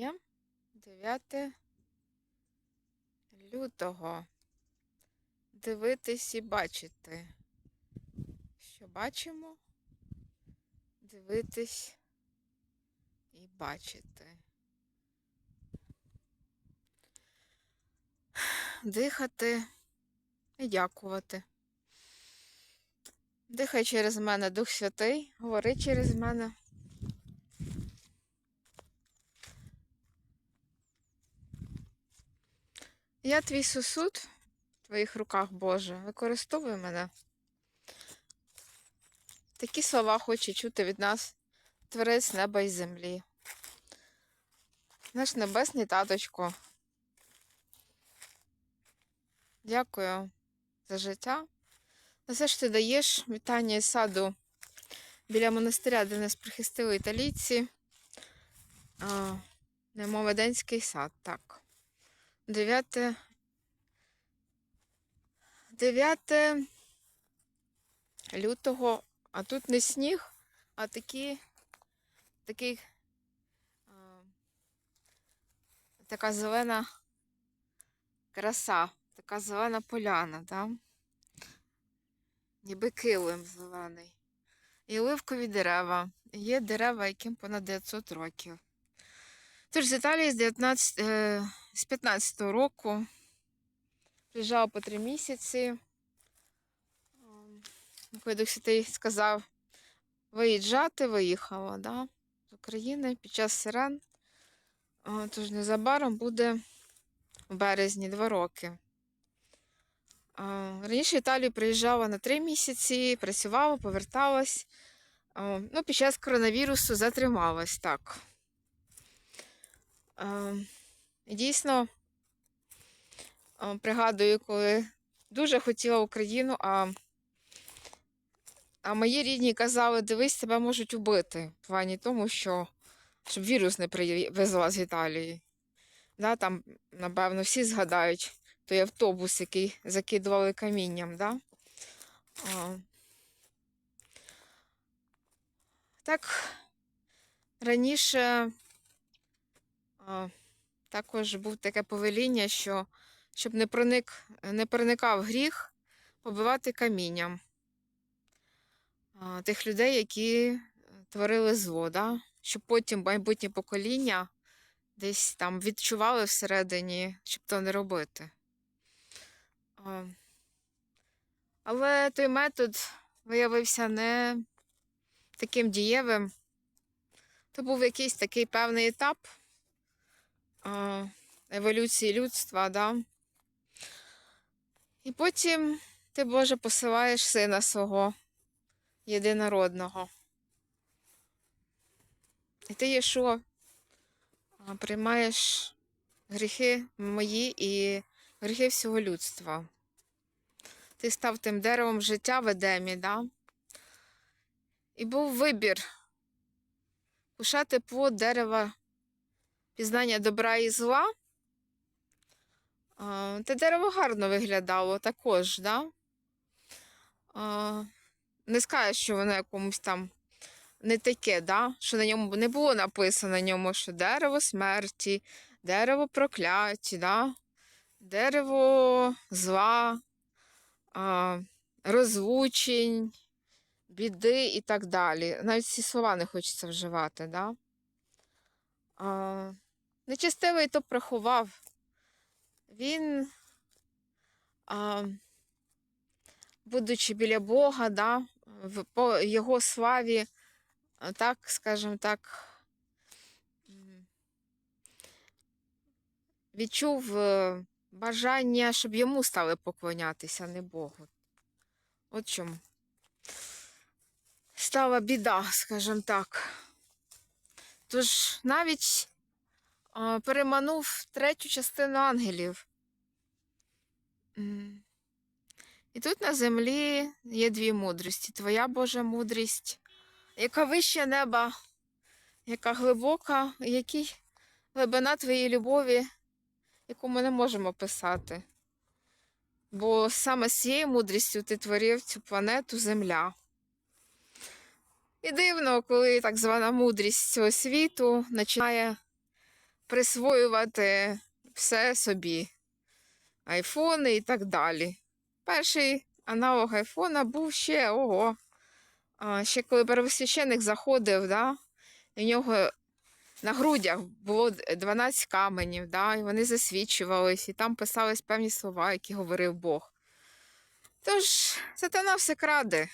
Сьогодні 9 лютого. Дивитись і бачити. Що бачимо? Дивитись і бачити. Дихати і дякувати. Дихай через мене, Дух Святий, говори через мене. Я твій сосуд в твоїх руках, Боже, використовуй мене. Такі слова хоче чути від нас творець неба і землі. Наш небесний таточко. Дякую за життя. За все, що ти даєш вітання із саду біля монастиря, де нас прихистили італійці. Немоведенський сад, так. 9 9 лютого, а тут не сніг, а такі, такий, а, така зелена краса, така зелена поляна, да? ніби килим зелений. І оливкові дерева. Є дерева, яким понад 900 років. Тож з Італії з 19, е, з 15-го року приїжджала по три місяці. Ем, Дух Святий сказав виїжджати, виїхала да, з України під час сирен. Е, Тож незабаром буде в березні два роки. Е, Раніше в Італію приїжджала на три місяці, працювала, поверталась. Е, Ну, під час коронавірусу затрималась так. Дійсно, пригадую, коли дуже хотіла Україну, а, а мої рідні казали, дивись, тебе можуть убити. В плані тому, що щоб вірус не привезла з Італії. Да, там, напевно, всі згадають той автобус, який закидували камінням. Да? А, так, раніше а, також був таке повеління, що щоб не, проник, не проникав гріх, побивати камінням тих людей, які творили зло, да? щоб потім майбутнє покоління десь там відчували всередині, щоб то не робити. Але той метод виявився не таким дієвим. То був якийсь такий певний етап еволюції людства, да? І потім ти, Боже, посилаєш сина свого єдинородного. І ти, а, приймаєш гріхи мої і гріхи всього людства. Ти став тим деревом життя в Едемі, да? І був вибір кушати плод дерева пізнання добра і зла. Те дерево гарно виглядало також, да? Не скажеш, що воно якомусь там не таке, да? що на ньому не було написано на ньому, що дерево смерті, дерево прокляті, да? дерево зла, розлучень, біди і так далі. Навіть ці слова не хочеться вживати, да? А, Нечестивий то приховав. Він, а, будучи біля Бога, да, в, по його славі, так, скажімо так, відчув е, бажання, щоб йому стали поклонятися, а не Богу. От чому. Стала біда, скажімо так. Тож навіть переманув третю частину ангелів. І тут на землі є дві мудрості. Твоя Божа мудрість, яка вища неба, яка глибока, який глибина твоєї любові, яку ми не можемо писати. Бо саме з цією мудрістю ти творив цю планету Земля. І дивно, коли так звана мудрість цього світу починає присвоювати все собі. Айфони і так далі. Перший аналог айфона був ще ого. Ще коли первосвященик заходив, да, і в нього на грудях було 12 каменів, да, і вони засвічувались, і там писались певні слова, які говорив Бог. Тож, сатана все краде,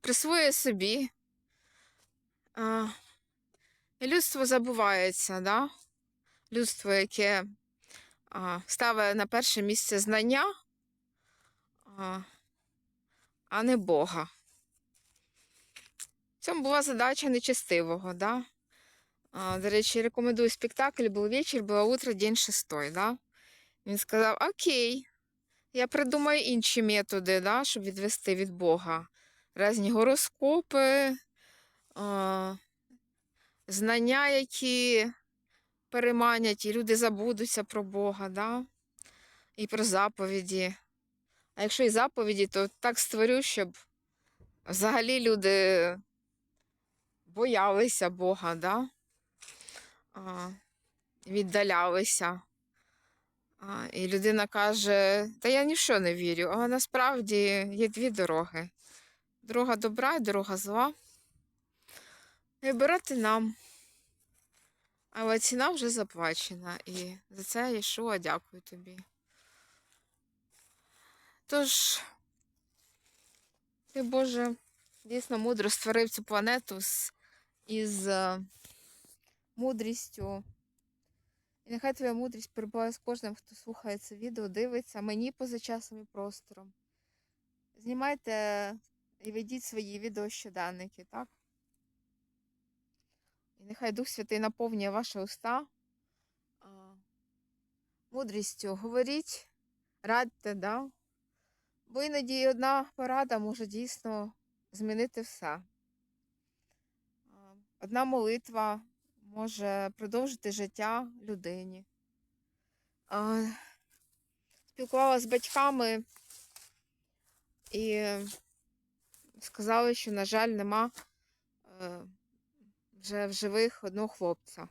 присвоює собі. А, людство забувається, да? людство, яке а, ставить на перше місце знання, а, а не Бога. В цьому була задача нечестивого. Да? А, до речі, рекомендую спектакль «Був вечір, було утро, день шестой. Да? Він сказав: Окей, я придумаю інші методи, да, щоб відвести від Бога. Різні гороскопи, знання, які переманять, і люди забудуться про Бога, да? і про заповіді. А якщо і заповіді, то так створю, щоб взагалі люди боялися Бога, да? а, віддалялися. А, і людина каже: Та я ні в що не вірю, а насправді є дві дороги: дорога добра і дорога зла. І обирати нам. Але ціна вже заплачена, і за це Єшуа дякую тобі. Тож, ти, Боже, дійсно мудро створив цю планету з, із е, мудрістю. І нехай твоя мудрість перебуває з кожним, хто слухає це відео, дивиться мені поза часом і простором. Знімайте і ведіть свої відео щоденники, так? Нехай Дух Святий наповнює ваші уста мудрістю. Говоріть, радьте, да? бо іноді одна порада може дійсно змінити все. Одна молитва може продовжити життя людині. Спілкувалася з батьками і сказали, що, на жаль, нема е, вже в живих одного хлопця.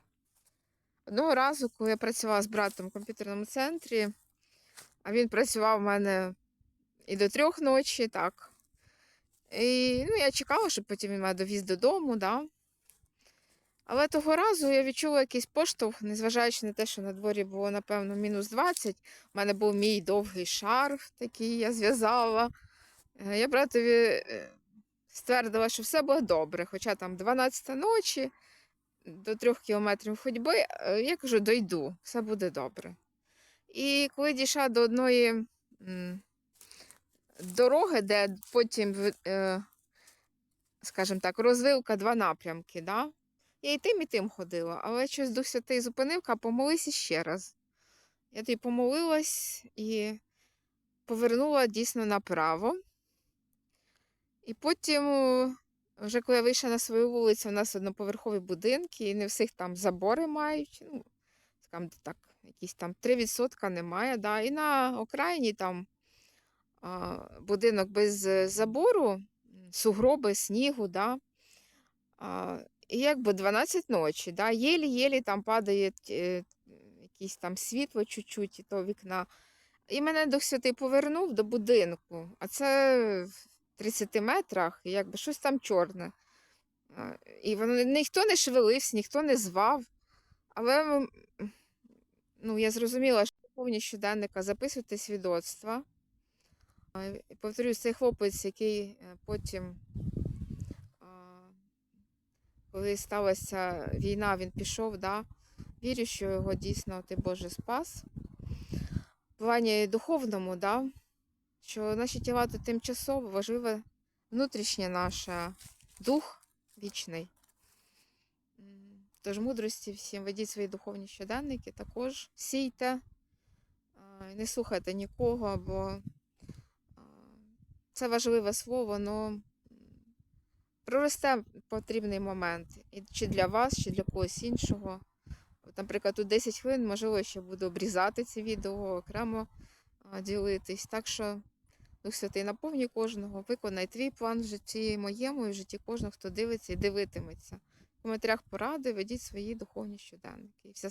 Одного разу, коли я працювала з братом в комп'ютерному центрі, а він працював в мене і до трьох ночі, так. І ну, я чекала, щоб потім він мене довіз додому, да. Але того разу я відчула якийсь поштовх, незважаючи на те, що на дворі було, напевно, мінус 20. У мене був мій довгий шарф, такий я зв'язала. Е, Я братові е, ствердила, що все буде добре, хоча там 12 ночі, до трьох кілометрів ходьби, е, я кажу, дойду, все буде добре. І коли дійшла до одної дороги, де потім, е, скажімо так, розвилка два напрямки, да? я і тим, і тим ходила, але щось Дух Святий зупинив, каже, помолися ще раз. Я тоді помолилась і повернула дійсно направо. І потім, е, вже коли я вийшла на свою вулицю, у нас одноповерхові будинки, і не всіх там забори мають. Ну, там так, якісь там 3% немає. Да. І на окраїні там а, будинок без е, забору, сугроби, снігу, да. А, і якби 12 ночі, да, єлі-єлі там падає е, якесь там світло чуть-чуть, і то вікна. І мене Дух Святий повернув до будинку, а це 30 метрах, і якби щось там чорне. І воно ніхто не шевелився, ніхто не звав. Але ну, я зрозуміла, що повні щоденника записувати свідоцтва. І повторюю, цей хлопець, який е, потім, коли сталася війна, він пішов, да, вірю, що його дійсно ти Боже спас. В плані духовному, да, що наші тіла то тимчасово важливе внутрішнє наше дух вічний. Тож мудрості всім ведіть свої духовні щоденники, також сійте, не слухайте нікого, бо це важливе слово, але проросте потрібний момент. І чи для вас, чи для когось іншого. Наприклад, тут 10 хвилин, можливо, ще буду обрізати це відео, окремо ділитись. Так що Дух Святий наповні кожного, виконай твій план в житті моєму і в житті кожного, хто дивиться і дивитиметься. В коментарях поради ведіть свої духовні щоденники. І вся